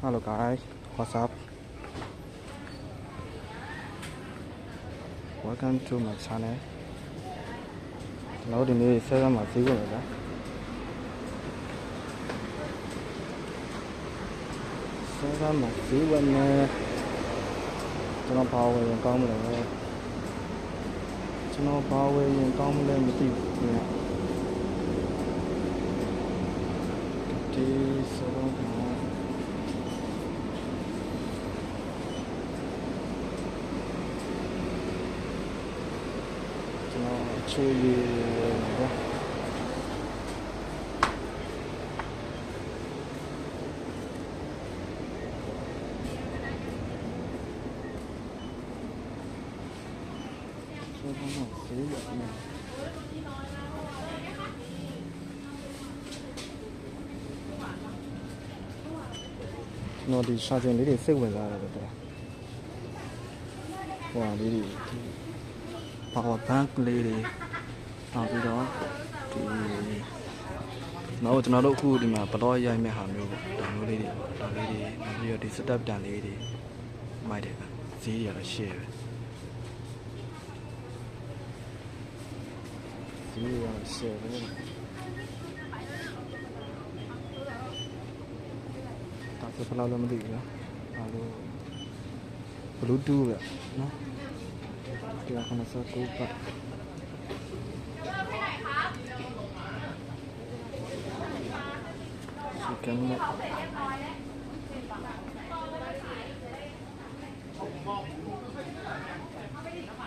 Hello guys, what's up? Welcome to my channel. ကျွန်တော်တို့ဒီနေ့ဆဲကမှာဈေးဝင်လာဆဲကမှာဈေးဝင်နေကျွန်တော်ဘာဝင်ရင်ကောင်းမလဲကျွန်တော်ဘာဝင်ရင်ကောင်းမလဲမသိဘူးခင်ဗျဒီစတော့ 所以哪个？说他们那人呢？喏，你上镜，你得塞稳了，哇，你得。Power bank လေးတွေနောက်ပြီးတော့ဒီနောက်ကျွန်တော်တို့အခုဒီမှာဘလော့ရိုက်မဲ့ဟာမျိုးပေါ့ဒါမျိုးလေးတွေပေါ့ဒါလေးတွေနောက်ပြီးတော့ဒီ setup တန်လေးတွေမိုက်တယ်ဗျဈေးတွေကတော့ရှယ်ပဲဈေးတွေကတော့ရှယ်ပဲဒါဆိုဘယ်လောက်လဲမသိဘူးနော်ဒါလို့ Bluetooth ပဲနော် กีฬาคณะสกูปอะสุดแกงเนี่ย